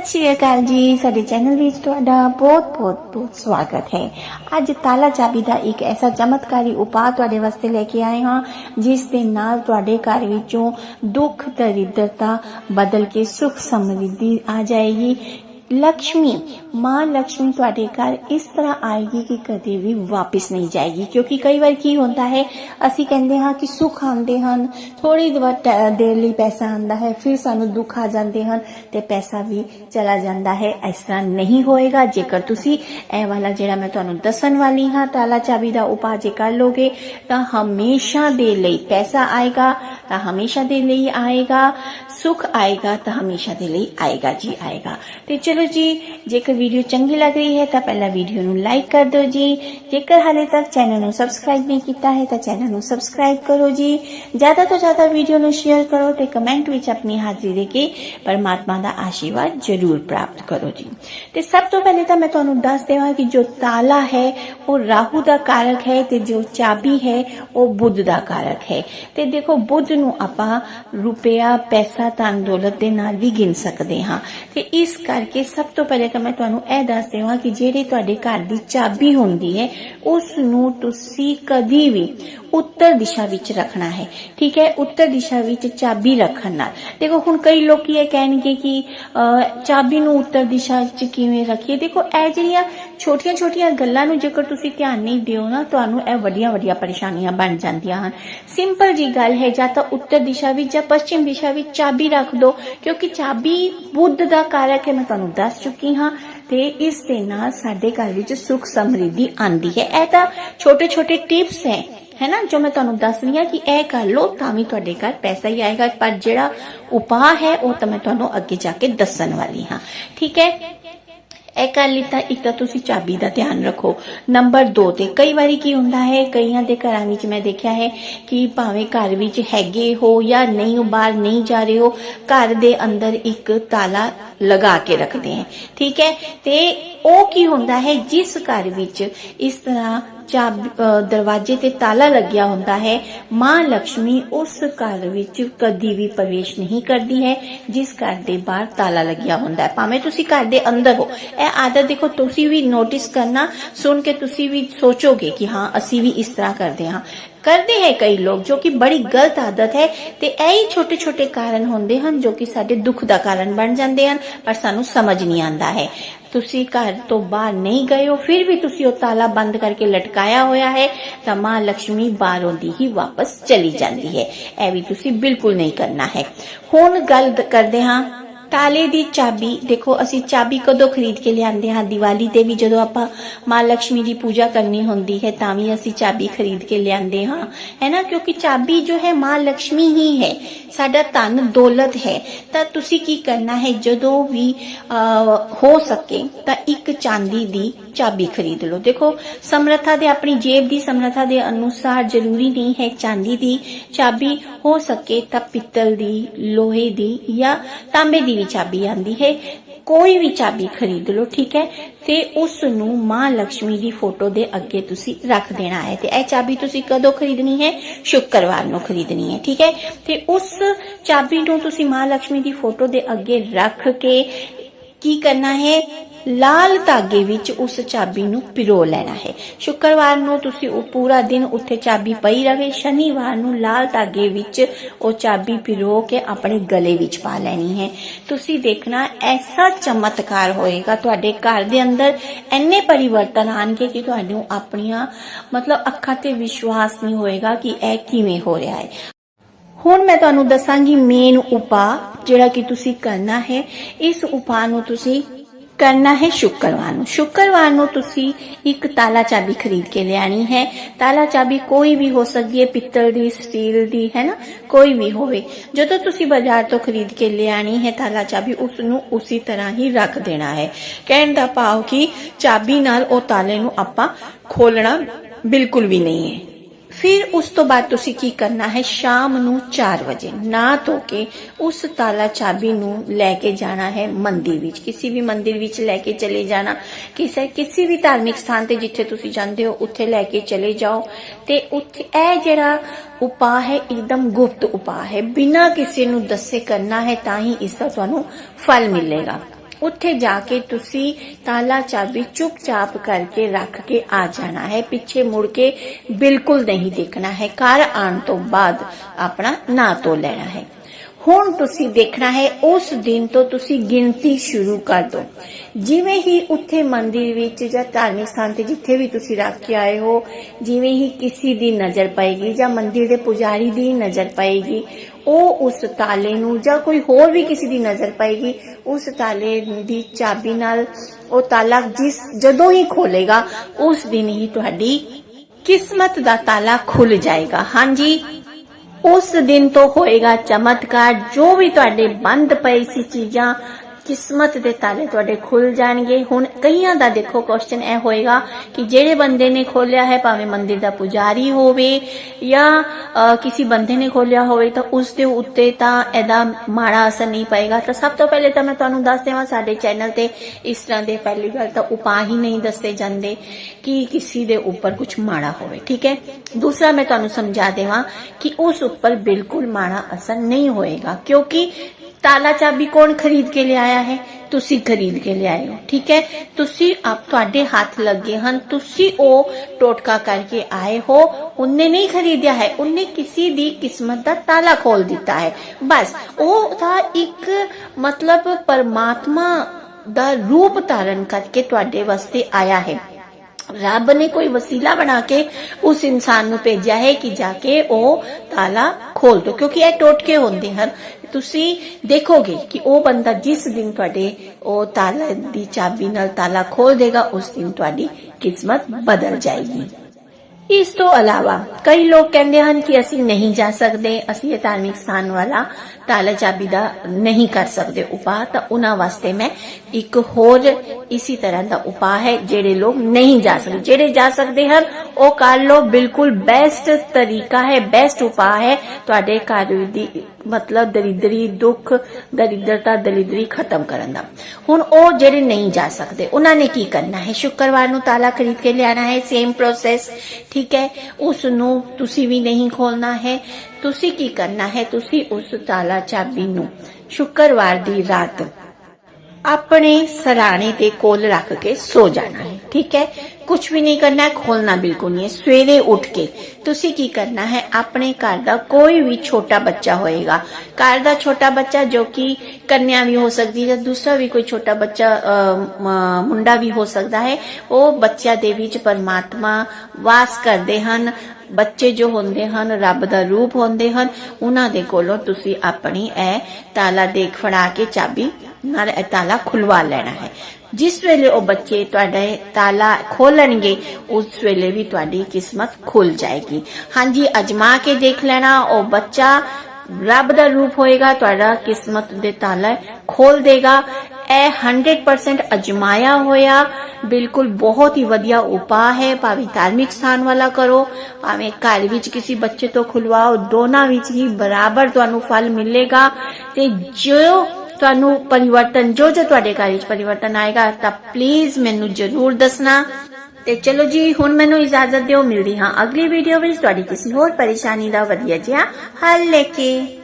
ਸਤਿ ਸ਼੍ਰੀ ਅਕਾਲ ਜੀ। ਸਾਡੇ ਚੈਨਲ ਵਿੱਚ ਤੁਹਾਡਾ ਬਹੁਤ-ਬਹੁਤ ਬਹੁਤ ਸਵਾਗਤ ਹੈ। ਅੱਜ ਤਾਲਾ ਚਾਬੀ ਦਾ ਇੱਕ ਐਸਾ ਚਮਤਕਾਰੀ ਉਪਾਅ ਤੁਹਾਡੇ ਵਾਸਤੇ ਲੈ ਕੇ ਆਏ ਹਾਂ, ਜਿਸ ਦੇ ਨਾਲ ਤੁਹਾਡੇ ਘਰ ਵਿੱਚੋਂ ਦੁੱਖ, ਦਰਿਦਰਤਾ ਬਦਲ ਕੇ ਸੁਖ ਸਮਰਿੱਧੀ ਆ ਜਾਏਗੀ। लक्ष्मी माँ लक्ष्मी ਤੁਹਾਡੇ ਘਰ ਇਸ ਤਰ੍ਹਾਂ ਆਏਗੀ ਕਿ ਕਦੇ ਵੀ ਵਾਪਸ ਨਹੀਂ ਜਾਏਗੀ, ਕਿਉਂਕਿ ਕਈ ਵਾਰ ਕੀ ਹੁੰਦਾ ਹੈ, ਅਸੀਂ ਕਹਿੰਦੇ ਹਾਂ ਕਿ ਸੁੱਖ ਆਉਂਦੇ ਹਨ ਥੋੜੀ ਦੇਰ ਲਈ ਪੈਸਾ ਆਉਂਦਾ ਹੈ, ਫਿਰ ਸਾਨੂੰ ਦੁੱਖ ਆ ਜਾਂਦੇ ਹਨ ਤੇ ਪੈਸਾ ਵੀ ਚਲਾ ਜਾਂਦਾ ਹੈ, ਇਸ ਤਰ੍ਹਾਂ ਨਹੀਂ ਹੋਏਗਾ। ਜੇਕਰ ਤੁਸੀਂ ਇਹ ਵਾਲਾ ਜਿਹੜਾ ਮੈਂ ਤੁਹਾਨੂੰ ਦੱਸਣ ਵਾਲੀ ਹਾਂ, ਤਾਲਾ ਚਾਬੀ ਦਾ ਉਪਾਅ ਜੇ ਕਰ ਲੋਗੇ, ਤਾਂ ਹਮੇਸ਼ਾ ਦੇ ਲਈ ਪੈਸਾ ਆਏਗਾ, ਤਾਂ ਹਮੇਸ਼ਾ ਦੇ ਲਈ ਆਏਗਾ, ਸੁੱਖ ਆਏਗਾ, ਤਾਂ ਹਮੇਸ਼ਾ ਦੇ ਲਈ ਆਏਗਾ ਜੀ ਆਏਗਾ। ਤੇ ਚਲੋ ਜੀ। ਜੇਕਰ ਵੀਡੀਓ ਚੰਗੀ ਲੱਗ ਰਹੀ ਹੈ ਤਾਂ ਪਹਿਲਾਂ ਵੀਡੀਓ ਨੂੰ ਲਾਈਕ ਕਰ ਦਿਓ ਜੀ। ਜੇਕਰ ਹਾਲੇ ਤੱਕ ਚੈਨਲ ਨੂੰ ਸਬਸਕ੍ਰਾਈਬ ਨਹੀਂ ਕੀਤਾ ਹੈ ਤਾਂ ਚੈਨਲ ਨੂੰ ਸਬਸਕ੍ਰਾਈਬ ਕਰੋ ਜੀ। ਜ਼ਿਆਦਾ ਤੋਂ ਜ਼ਿਆਦਾ ਵੀਡੀਓ ਨੂੰ ਸ਼ੇਅਰ ਕਰੋ ਤੇ ਕਮੈਂਟ ਵਿੱਚ ਆਪਣੀ ਹਾਜ਼ਰੀ ਦੇ ਕੇ ਪਰਮਾਤਮਾ ਦਾ ਆਸ਼ੀਰਵਾਦ ਜ਼ਰੂਰ ਪ੍ਰਾਪਤ ਕਰੋ ਜੀ। ਤੇ ਸਭ ਤੋਂ ਪਹਿਲੇ ਤਾਂ ਮੈਂ ਤੁਹਾਨੂੰ ਦੱਸ ਦੇਵਾਂ ਕਿ ਜੋ ਤਾਲਾ ਹੈ, ਉਹ ਰਾਹੂ ਦਾ ਕਾਰਕ ਹੈ ਤੇ ਜੋ ਚਾਬੀ ਹੈ, ਉਹ ਬੁੱਧ ਦਾ ਕਾਰਕ ਹੈ। ਤੇ ਦੇਖੋ, ਬੁੱਧ ਨੂੰ ਆਪਾਂ ਰੁਪਿਆ ਪੈਸਾ ਤਾਂ ਦੌਲਤ ਦੇ ਨਾਲ ਵੀ ਗਿਣ ਸਕਦੇ ਹਾਂ। ਤੇ ਇਸ ਕਰਕੇ ਸਭ ਤੋਂ ਪਹਿਲੇ ਤਾਂ ਮੈਂ ਤੁਹਾਨੂੰ ਇਹ ਦੱਸ ਦੇਵਾਂ ਕਿ ਜਿਹੜੀ ਤੁਹਾਡੇ ਘਰ ਦੀ ਚਾਬੀ ਹੁੰਦੀ ਹੈ ਉਸ ਨੂੰ ਤੁਸੀਂ ਕਦੀ ਵੀ ਉੱਤਰ ਦਿਸ਼ਾ ਵਿੱਚ ਰੱਖਣਾ ਹੈ। ਠੀਕ ਹੈ? ਉੱਤਰ ਦਿਸ਼ਾ ਵਿੱਚ ਚਾਬੀ ਰੱਖਣ ਨਾਲ। ਦੇਖੋ, ਹੁਣ ਕਈ ਲੋਕੀ ਇਹ ਕਹਿਣਗੇ ਕਿ ਚਾਬੀ ਨੂੰ ਉੱਤਰ ਦਿਸ਼ਾ ਵਿੱਚ ਕਿਵੇਂ ਰੱਖੀਏ? ਦੇਖੋ, ਇਹ ਜਿਹੜੀਆਂ ਛੋਟੀਆਂ-ਛੋਟੀਆਂ ਗੱਲਾਂ ਨੂੰ ਜੇਕਰ ਤੁਸੀਂ ਧਿਆਨ ਨਹੀਂ ਦਿਓ ਨਾ, ਤੁਹਾਨੂੰ ਇਹ ਵੱਡੀਆਂ-ਵੱਡੀਆਂ ਪਰੇਸ਼ਾਨੀਆਂ ਬਣ ਜਾਂਦੀਆਂ ਹਨ। ਸਿੰਪਲ ਜੀ ਗੱਲ ਹੈ, ਜਾਂ ਤਾਂ ਉੱਤਰ ਦਿਸ਼ਾ ਵਿੱਚ ਜਾਂ ਪੱਛਮ ਦਿਸ਼ਾ ਵਿੱਚ ਚਾਬੀ ਰੱਖ ਦਿਓ ਕਿਉਂਕਿ ਚਾਬੀ ਬੁੱਧ ਦਾ ਕਾਰਕ ਹੈ, ਮੈਂ ਤੁਹਾਨੂੰ ਦੱਸ ਚੁੱਕੀ ਹਾਂ ਤੇ ਇਸ ਦੇ ਨਾਲ ਸਾਡੇ ਘਰ ਵਿੱਚ ਸੁਖ ਸਮਰਿੱਧੀ ਆਂਦੀ ਹੈ। ਇਹ ਤਾਂ ਛੋਟੇ-ਛੋਟੇ ਟਿਪਸ ਹੈ ਹੈ ਨਾ, ਜੋ ਮੈਂ ਤੁਹਾਨੂੰ ਦੱਸ ਰਹੀ ਹਾਂ ਕਿ ਇਹ ਕਰ ਲਓ ਤਾਂ ਵੀ ਤੁਹਾਡੇ ਘਰ ਪੈਸਾ ਹੀ ਆਏਗਾ। ਪਰ ਜਿਹੜਾ ਉਪਾਅ ਹੈ ਉਹ ਤਾਂ ਮੈਂ ਤੁਹਾਨੂੰ ਅੱਗੇ ਜਾ ਕੇ ਦੱਸਣ ਵਾਲੀ ਹਾਂ। ਠੀਕ ਹੈ? ਇਹ ਕਰ ਲਿੱਤਾ ਇੱਕ ਤਾਂ ਤੁਸੀਂ ਚਾਬੀ ਦਾ ਧਿਆਨ ਰੱਖੋ। ਨੰਬਰ 2 ਤੇ ਕਈ ਵਾਰੀ ਕੀ ਹੁੰਦਾ ਹੈ, ਕਈਆਂ ਦੇ ਘਰਾਂ ਵਿੱਚ ਮੈਂ ਦੇਖਿਆ ਹੈ ਕਿ ਭਾਵੇਂ ਘਰ ਵਿੱਚ ਹੈਗੇ ਹੋ ਜਾਂ ਨਹੀਂ ਹੋ ਬਾਹਰ ਨਹੀਂ ਜਾ ਰਹੇ ਹੋ, ਘਰ ਦੇ ਅੰਦਰ ਇੱਕ ਤਾਲਾ ਲਗਾ ਕੇ ਰੱਖਦੇ ਹੈ। ਠੀਕ ਹੈ? ਤੇ ਉਹ ਕੀ ਹੁੰਦਾ ਹੈ, ਜਿਸ ਘਰ ਵਿੱਚ ਇਸ ਤਰ੍ਹਾਂ ਦਰਵਾਜ਼ੇ ਤੇ ਤਾਲਾ ਲੱਗਿਆ ਹੁੰਦਾ ਹੈ। ਮਾਂ ਲక్ష్ਮੀ ਉਸ ਘਰ ਵਿੱਚ ਕਦੀ ਵੀ ਪ੍ਰਵੇਸ਼ ਨਹੀਂ ਕਰਦੀ ਹੈ, ਜਿਸ ਘਰ ਦੇ ਬਾਹਰ ਤਾਲਾ ਲੱਗਿਆ ਹੁੰਦਾ ਹੈ। ਭਾਵੇਂ ਤੁਸੀਂ ਘਰ ਦੇ ਅੰਦਰ ਹੋ, ਇਹ ਆਦਤ ਦੇਖੋ, ਤੁਸੀਂ ਵੀ ਨੋਟਿਸ ਕਰਨਾ, ਸੁਣ ਕੇ ਤੁਸੀਂ ਵੀ ਸੋਚੋਗੇ ਕਿ ਹਾਂ, ਅਸੀਂ ਵੀ ਇਸ ਤਰ੍ਹਾਂ ਕਰਦੇ ਹਾਂ। ਕਰਦੇ ਹੈ ਕਈ ਲੋਕ ਜੋ ਕਿ ਬੜੀ ਗਲਤ ਆਦਤ ਹੈ ਤੇ ਇਹ ਹੀ ਛੋਟੇ ਛੋਟੇ ਕਾਰਨ ਹੁੰਦੇ ਹਨ ਜੋ ਕਿ ਸਾਡੇ ਦੁੱਖ ਦਾ ਕਾਰਨ ਬਣ ਜਾਂਦੇ ਹਨ, ਪਰ ਸਾਨੂੰ ਸਮਝ ਨਹੀਂ ਆਉਂਦਾ ਹੈ। ਤੁਸੀਂ ਘਰ ਤੋਂ ਬਾਹਰ ਨਹੀਂ ਗਏ ਹੋ, ਫਿਰ ਵੀ ਤੁਸੀਂ ਉਹ ਤਾਲਾ ਬੰਦ ਕਰਕੇ ਲਟਕਾਇਆ ਹੋਇਆ ਹੈ ਤਾਂ ਮਾਂ ਲక్ష్ਮੀ ਬਾਹਰੋਂ ਦੀ ਹੀ ਵਾਪਸ ਚਲੀ ਜਾਂਦੀ ਹੈ। ਇਹ ਵੀ ਤੁਸੀਂ ਬਿਲਕੁਲ ਨਹੀਂ ਕਰਨਾ ਹੈ। ਹੁਣ ਗੱਲ ਕਰਦੇ ਹਾਂ ताले की चाबी देखो असी चाबी कदो खरीद के लिया हाँ दिवाली से भी जो आप माँ लक्ष्मी की पूजा करनी होंगी है ती असी चाबी खरीद के लिया हाँ है ना क्योंकि चाबी जो है माँ लक्ष्मी ही है साढ़ा धन दौलत है तो तुम की करना है जो भी आ, हो सके तो एक चांदी की चाबी खरीद लो देखो समर्था दे अपनी जेब की समर्था के अनुसार ज़रूरी नहीं है चांदी की चाबी हो सके तो पित्तल दोहे की या तांबे की ਵੀ ਚਾਬੀ ਆਂਦੀ ਹੈ। ਕੋਈ ਵੀ ਚਾਬੀ ਖਰੀਦ ਲਓ, ਠੀਕ ਹੈ? ਤੇ ਉਸ ਨੂੰ ਮਾਂ ਲక్ష్ਮੀ ਦੀ ਫੋਟੋ ਦੇ ਅੱਗੇ ਤੁਸੀਂ ਰੱਖ ਦੇਣਾ ਹੈ ਤੇ ਇਹ ਚਾਬੀ ਤੁਸੀਂ ਕਦੋਂ ਖਰੀਦਣੀ ਹੈ? ਸ਼ੁੱਕਰਵਾਰ ਨੂੰ ਖਰੀਦਣੀ ਹੈ, ਠੀਕ ਹੈ? ਤੇ ਉਸ ਚਾਬੀ ਨੂੰ ਤੁਸੀਂ ਮਾਂ ਲక్ష్ਮੀ ਦੀ ਫੋਟੋ ਦੇ ਅੱਗੇ ਰੱਖ ਕੇ ਕੀ ਕਰਨਾ ਹੈ? ਲਾਲ ਧਾਗੇ ਵਿੱਚ ਉਸ ਚਾਬੀ ਨੂੰ ਪਿਰੋ ਲੈਣਾ ਹੈ। ਸ਼ੁੱਕਰਵਾਰ ਨੂੰ ਤੁਸੀਂ ਉਹ ਪੂਰਾ ਦਿਨ ਉੱਥੇ ਚਾਬੀ ਪਈ ਰਵੇ। ਸ਼ਨੀਵਾਰ ਨੂੰ ਲਾਲ ਧਾਗੇ ਵਿੱਚ ਉਹ ਚਾਬੀ ਪਿਰੋ ਕੇ ਆਪਣੇ ਗਲੇ ਵਿੱਚ ਪਾ ਲੈਣੀ ਹੈ। ਤੁਸੀਂ ਦੇਖਣਾ, ਐਸਾ ਚਮਤਕਾਰ ਹੋਏਗਾ ਤੁਹਾਡੇ ਘਰ ਦੇ ਅੰਦਰ। ਐਨੇ ਪਰਿਵਰਤਨ ਆਣਗੇ ਕਿ ਤੁਹਾਨੂੰ ਆਪਣੀਆਂ ਮਤਲਬ ਅੱਖਾਂ ਤੇ ਵਿਸ਼ਵਾਸ ਨਹੀਂ ਹੋਏਗਾ ਕਿ ਇਹ ਕਿਵੇਂ ਹੋ ਰਿਹਾ ਹੈ। ਹੁਣ ਮੈਂ ਤੁਹਾਨੂੰ ਦੱਸਾਂਗੀ ਮੇਨ ਉਪਾ ਜਿਹੜਾ ਕਿ ਤੁਸੀਂ ਕਰਨਾ ਹੈ। ਇਸ ਉਪਾਅ ਨੂੰ ਤੁਸੀਂ ਕਰਨਾ ਹੈ ਸ਼ੁੱਕਰਵਾਰ ਨੂੰ। ਸ਼ੁੱਕਰਵਾਰ ਨੂੰ ਤੁਸੀਂ ਇੱਕ ਤਾਲਾ ਚਾਬੀ ਖਰੀਦ ਕੇ ਲਿਆਣੀ ਹੈ। ਤਾਲਾ ਚਾਬੀ ਕੋਈ ਵੀ ਹੋ ਸਕਦੀ ਹੈ, ਪਿੱਤਲ ਦੀ, ਸਟੀਲ ਦੀ, ਹੈ ਨਾ? ਕੋਈ ਵੀ ਹੋਵੇ। ਜਦੋਂ ਤੁਸੀਂ ਬਾਜ਼ਾਰ ਤੋਂ ਖਰੀਦ ਕੇ ਲਿਆਣੀ ਹੈ ਤਾਲਾ ਚਾਬੀ ਉਸ ਨੂੰ ਉਸੇ ਤਰ੍ਹਾਂ ਹੀ ਰੱਖ ਦੇਣਾ ਹੈ। ਕਹਿਣ ਦਾ ਭਾਵ ਕਿ ਚਾਬੀ ਨਾਲ ਉਹ ਤਾਲੇ ਨੂੰ ਆਪਾਂ ਖੋਲਣਾ ਬਿਲਕੁਲ ਵੀ ਨਹੀਂ ਹੈ। ਫਿਰ ਉਸ ਤੋਂ ਬਾਅਦ ਤੁਸੀਂ ਕੀ ਕਰਨਾ ਹੈ? ਸ਼ਾਮ ਨੂੰ 4 ਵਜੇ ਨਾ ਧੋ ਕੇ ਉਸ ਤਾਲਾ ਚਾਬੀ ਨੂੰ ਲੈ ਕੇ ਜਾਣਾ ਹੈ ਮੰਦਿਰ ਵਿੱਚ। ਕਿਸੇ ਵੀ ਮੰਦਿਰ ਵਿੱਚ ਲੈ ਕੇ ਚਲੇ ਜਾਣਾ, ਕਿਸੇ ਕਿਸੇ ਵੀ ਧਾਰਮਿਕ ਸਥਾਨ ਤੇ ਜਿੱਥੇ ਤੁਸੀਂ ਜਾਂਦੇ ਹੋ, ਉੱਥੇ ਲੈ ਕੇ ਚਲੇ ਜਾਓ। ਤੇ ਉੱਥੇ ਇਹ ਜਿਹੜਾ ਉਪਾਅ ਹੈ, ਇੱਕਦਮ ਗੁਪਤ ਉਪਾਅ ਹੈ। ਬਿਨਾਂ ਕਿਸੇ ਨੂੰ ਦੱਸੇ ਕਰਨਾ ਹੈ, ਤਾਂ ਹੀ ਇਸ ਦਾ ਤੁਹਾਨੂੰ ਫਲ ਮਿਲੇਗਾ। ਉੱਥੇ ਜਾ ਕੇ ਤੁਸੀਂ ਤਾਲਾ ਚਾਬੀ ਚੁੱਪਚਾਪ ਕਰਕੇ ਰੱਖ ਕੇ ਆ ਜਾਣਾ ਹੈ। ਪਿੱਛੇ ਮੁੜ ਕੇ ਬਿਲਕੁਲ ਨਹੀਂ ਦੇਖਣਾ ਹੈ। ਘਰ ਆਉਣ ਤੋਂ ਬਾਅਦ ਆਪਣਾ ਨਾਂ ਤੋਂ ਲੈਣਾ ਹੈ। ਹੁਣ ਤੁਸੀਂ ਦੇਖਣਾ ਹੈ, ਉਸ ਦਿਨ ਤੋਂ ਤੁਸੀਂ ਗਿਣਤੀ ਸ਼ੁਰੂ ਕਰ ਦਿਓ। ਜਿਵੇਂ ਹੀ ਉੱਥੇ ਮੰਦਿਰ ਵਿੱਚ ਜਾਂ ਧਾਰਮਿਕ ਸਥਾਨ ਤੇ ਜਿੱਥੇ ਵੀ ਤੁਸੀਂ ਰੱਖ ਕੇ ਆਏ ਹੋ, ਜਿਵੇਂ ਹੀ ਕਿਸੇ ਦੀ ਨਜ਼ਰ ਪਏਗੀ ਜਾਂ ਮੰਦਿਰ ਦੇ ਪੁਜਾਰੀ ਦੀ ਨਜ਼ਰ ਪਏਗੀ, ਉਹ ਉਸ ਤਾਲੇ ਨੂੰ ਜਾਂ ਕੋਈ ਹੋਰ ਵੀ ਕਿਸੇ ਦੀ ਨਜ਼ਰ ਪਏਗੀ, ਉਸ ਤਾਲੇ ਦੀ ਚਾਬੀ ਨਾਲ ਉਹ ਤਾਲਾ ਜਿਸ ਜਦੋਂ ਹੀ ਖੋਲੇਗਾ, ਉਸ ਦਿਨ ਹੀ ਤੁਹਾਡੀ ਕਿਸਮਤ ਦਾ ਤਾਲਾ ਖੁੱਲ ਜਾਏਗਾ। ਹਾਂਜੀ? ਉਸ ਦਿਨ ਤੋਂ ਹੋਏਗਾ ਚਮਤਕਾਰ ਜੋ ਵੀ ਤੁਹਾਡੇ ਬੰਦ ਪਈ ਸੀ ਚੀਜ਼ਾਂ ਕਿਸਮਤ ਦੇ ਤਾਲੇ ਤੁਹਾਡੇ ਖੁੱਲ ਜਾਣਗੇ। ਹੁਣ ਕਈਆਂ ਦਾ ਦੇਖੋ ਕੁਐਸਚਨ ਇਹ ਹੋਏਗਾ ਕਿ ਜਿਹੜੇ ਬੰਦੇ ਨੇ ਖੋਲਿਆ ਹੈ, ਭਾਵੇਂ ਮੰਦਿਰ ਦਾ ਪੁਜਾਰੀ ਹੋਵੇ ਜਾਂ ਕਿਸੇ ਬੰਦੇ ਨੇ ਖੋਲਿਆ ਹੋਵੇ ਤਾਂ ਉਸ ਦੇ ਉੱਤੇ ਤਾਂ ਇਹਦਾ ਮਾੜਾ ਅਸਰ ਨਹੀਂ ਪਏਗਾ। ਤਾਂ ਸਭ ਤੋਂ ਪਹਿਲੇ ਤਾਂ ਮੈਂ ਤੁਹਾਨੂੰ ਦੱਸ ਦੇਵਾਂ, ਸਾਡੇ ਚੈਨਲ ਤੇ ਇਸ ਤਰ੍ਹਾਂ ਦੇ ਪਹਿਲੀ ਗੱਲ ਤਾਂ ਉਪਾਅ ਹੀ ਨਹੀਂ ਦੱਸੇ ਜਾਂਦੇ ਕਿ ਕਿਸੇ ਦੇ ਉੱਪਰ ਕੁਝ ਮਾੜਾ ਹੋਵੇ, ਠੀਕ ਹੈ? ਦੂਸਰਾ ਮੈਂ ਤੁਹਾਨੂੰ ਸਮਝਾ ਦੇਵਾਂ ਕਿ ਉਸ ਉੱਪਰ ਬਿਲਕੁਲ ਮਾੜਾ ਅਸਰ ਨਹੀਂ ਹੋਏਗਾ, ਕਿਉਂਕਿ ਤਾਲਾ ਚਾਬੀ ਕੌਣ ਖਰੀਦ ਕੇ ਲਿਆਇਆ ਹੈ ਤੁਸੀਂ ਖਰੀਦ ਕੇ ਲਿਆਏ ਹੋ ਠੀਕ ਹੈ ਤੁਸੀਂ ਆਪ ਤੁਹਾਡੇ ਹੱਥ ਲੱਗੇ ਹਨ ਤੁਸੀਂ ਉਹ ਟੋਟਕਾ ਕਰਕੇ ਆਏ ਹੋ ਉਹਨੇ ਨਹੀਂ ਖਰੀਦਿਆ ਹੈ ਉਹਨੇ ਕਿਸੇ ਦੀ ਕਿਸਮਤ ਦਾ ਤਾਲਾ ਖੋਲ ਦਿੱਤਾ ਹੈ ਬਸ ਉਹ ਤਾਂ ਇੱਕ ਮਤਲਬ ਪਰਮਾਤਮਾ ਦਾ ਰੂਪ ਧਾਰਨ ਕਰਕੇ ਤੁਹਾਡੇ ਵਾਸਤੇ ਆਇਆ ਹੈ ਰੱਬ ਨੇ ਕੋਈ ਵਸੀਲਾ ਬਣਾ ਕੇ ਉਸ ਇਨਸਾਨ ਨੂੰ ਭੇਜਿਆ ਹੈ ਕਿ ਜਾ ਕੇ ਉਹ ਤਾਲਾ ਖੋਲ ਦੋ, ਕਿਉਂਕਿ ਇਹ ਟੋਟਕੇ ਹੁੰਦੇ ਹਨ। ਤੁਸੀਂ ਦੇਖੋਗੇ ਕਿ ਉਹ ਬੰਦਾ ਜਿਸ ਦਿਨ ਤੁਹਾਡੇ ਉਹ ਤਾਲਾ ਦੀ ਚਾਬੀ ਨਾਲ ਤਾਲਾ ਖੋਲ ਦੇਗਾ, ਉਸ ਦਿਨ ਤੁਹਾਡੀ ਕਿਸਮਤ ਬਦਲ ਜਾਏਗੀ। ਇਸ ਤੋਂ ਇਲਾਵਾ ਕਈ ਲੋਕ ਕਹਿੰਦੇ ਹਨ ਕਿ ਅਸੀਂ ਨਹੀਂ ਜਾ ਸਕਦੇ, ਅਸੀਂ ਇਹ ਧਾਰਮਿਕ ਸਥਾਨ ਵਾਲਾ ਤਾਲਾ ਚਾਬੀ ਦਾ ਨਹੀਂ ਕਰ ਸਕਦੇ ਉਪਾਅ, ਤਾਂ ਉਹਨਾਂ ਵਾਸਤੇ ਮੈਂ ਇੱਕ ਹੋਰ ਇਸੇ ਤਰ੍ਹਾਂ ਦਾ ਉਪਾਅ ਹੈ ਜਿਹੜੇ ਲੋਕ ਨਹੀਂ ਜਾ ਸਕਦੇ। ਜਿਹੜੇ ਜਾ ਸਕਦੇ ਹਨ, ਉਹ ਕਰ ਲੋ ਬਿਲਕੁਲ ਬੈਸਟ ਤਰੀਕਾ ਹੈ ਬੈਸਟ ਉਪਾਅ ਹੈ। ਤੁਹਾਡੇ ਘਰ ਦੀ ਮਤਲਬ ਦਰਿਦਰੀ, ਦੁੱਖ, ਦਰਿਦਰਤਾ, ਦਲਿਦਰੀ ਖਤਮ ਕਰਨ ਦਾ। ਹੁਣ ਉਹ ਜਿਹੜੇ ਨਹੀਂ ਜਾ ਸਕਦੇ, ਉਹਨਾਂ ਨੇ ਕੀ ਕਰਨਾ ਹੈ? ਸ਼ੁੱਕਰਵਾਰ ਨੂੰ ਤਾਲਾ ਖਰੀਦ ਕੇ ਲਿਆਣਾ ਹੈ ਸੇਮ ਪ੍ਰੋਸੈਸ ਠੀਕ ਹੈ? ਉਸ ਨੂੰ ਤੁਸੀਂ ਵੀ ਨਹੀਂ ਖੋਲਣਾ ਹੈ। ਤੁਸੀਂ ਕੀ ਕਰਨਾ ਹੈ? ਤੁਸੀਂ ਉਸ ਤਾਲਾ ਚਾਬੀ ਨੂੰ ਸ਼ੁੱਕਰਵਾਰ ਦੀ ਰਾਤ ਆਪਣੇ ਸਰਾਣੇ ਦੇ ਕੋਲ ਰੱਖ ਕੇ ਸੋ ਜਾਣਾ ਹੈ। ਠੀਕ ਹੈ? ਕੁਝ ਵੀ ਨਹੀਂ ਕਰਨਾ, ਖੋਲਣਾ ਬਿਲਕੁਲ ਨਹੀਂ ਸਵੇਰੇ ਉੱਠ ਕੇ ਤੁਸੀਂ ਕੀ ਕਰਨਾ ਹੈ? ਆਪਣੇ ਘਰ ਦਾ ਕੋਈ ਵੀ ਛੋਟਾ ਬੱਚਾ ਹੋਏਗਾ। ਘਰ ਦਾ ਛੋਟਾ ਬੱਚਾ ਜੋ ਕਿ ਕੰਨਿਆ ਵੀ ਹੋ ਸਕਦੀ ਹੈ ਦੂਸਰਾ ਵੀ ਕੋਈ ਛੋਟਾ ਬੱਚਾ ਮੁੰਡਾ ਵੀ ਹੋ ਸਕਦਾ ਹੈ, ਉਹ ਬੱਚਿਆਂ ਦੇ ਵਿੱਚ ਪਰਮਾਤਮਾ ਵਾਸ ਕਰਦੇ ਹਨ। ਬੱਚੇ ਜੋ ਹੁੰਦੇ ਹਨ, ਰੱਬ ਦਾ ਰੂਪ ਹੁੰਦੇ ਹਨ, ਉਹਨਾਂ ਦੇ ਕੋਲੋਂ ਤੁਸੀਂ ਆਪਣੀ ਇਹ ਤਾਲਾ ਦੇਖ ਫੜਾ ਕੇ ਚਾਬੀ ਨਾਲ ਇਹ ਤਾਲਾ ਖੁਲਵਾ ਲੈਣਾ ਹੈ। ਜਿਸ ਵੇਲੇ ਉਹ ਬੱਚੇ ਤੁਹਾਡੇ ਤਾਲਾ ਖੋਲਣਗੇ, ਉਸ ਵੇਲੇ ਵੀ ਤੁਹਾਡੀ ਕਿਸਮਤ ਖੁੱਲ ਜਾਏਗੀ। ਹਾਂਜੀ, ਅਜਮਾ ਕੇ ਦੇਖ ਲੈਣਾ, ਉਹ ਬੱਚਾ ਰੱਬ ਦਾ ਰੂਪ ਹੋਏਗਾ, ਤੁਹਾਡਾ ਕਿਸਮਤ ਦੇ ਤਾਲਾ ਖੋਲ ਦੇਗਾ। ਇਹ 100% ਅਜਮਾਇਆ ਹੋਇਆ ਬਿਲਕੁਲ ਬਹੁਤ ਹੀ ਵਧੀਆ ਉਪਾਅ ਹੈ। ਭਾਵੇਂ ਧਾਰਮਿਕ ਸਥਾਨ ਵਾਲਾ ਕਰੋ, ਭਾਵੇਂ ਘਰ ਵਿੱਚ ਕਿਸੇ ਬੱਚੇ ਤੋਂ ਖੁਲਵਾਓ, ਦੋਨਾਂ ਵਿੱਚ ਹੀ ਬਰਾਬਰ ਤੁਹਾਨੂੰ ਫਲ ਮਿਲੇਗਾ। ਤੇ ਜੋ ਤੁਹਾਨੂੰ ਪਰਿਵਰਤਨ, ਜੋ ਜੋ ਤੁਹਾਡੇ ਘਰ ਵਿੱਚ ਪਰਿਵਰਤਨ ਆਏਗਾ, ਤਾਂ ਪਲੀਜ਼ ਮੈਨੂੰ ਜਰੂਰ ਦੱਸਣਾ। ਤੇ ਚਲੋ ਜੀ, ਹੁਣ ਮੈਨੂੰ ਇਜਾਜ਼ਤ ਦਿਓ। ਮਿਲਦੀ ਹਾਂ ਅਗਲੀ ਵੀਡੀਓ ਵਿੱਚ। ਤੁਹਾਡੀ ਕਿਸੇ ਹੋਰ ਪਰੇਸ਼ਾਨੀ ਦਾ ਵਧੀਆ ਜਿਹਾ ਹੱਲ ਲੈ ਕੇ।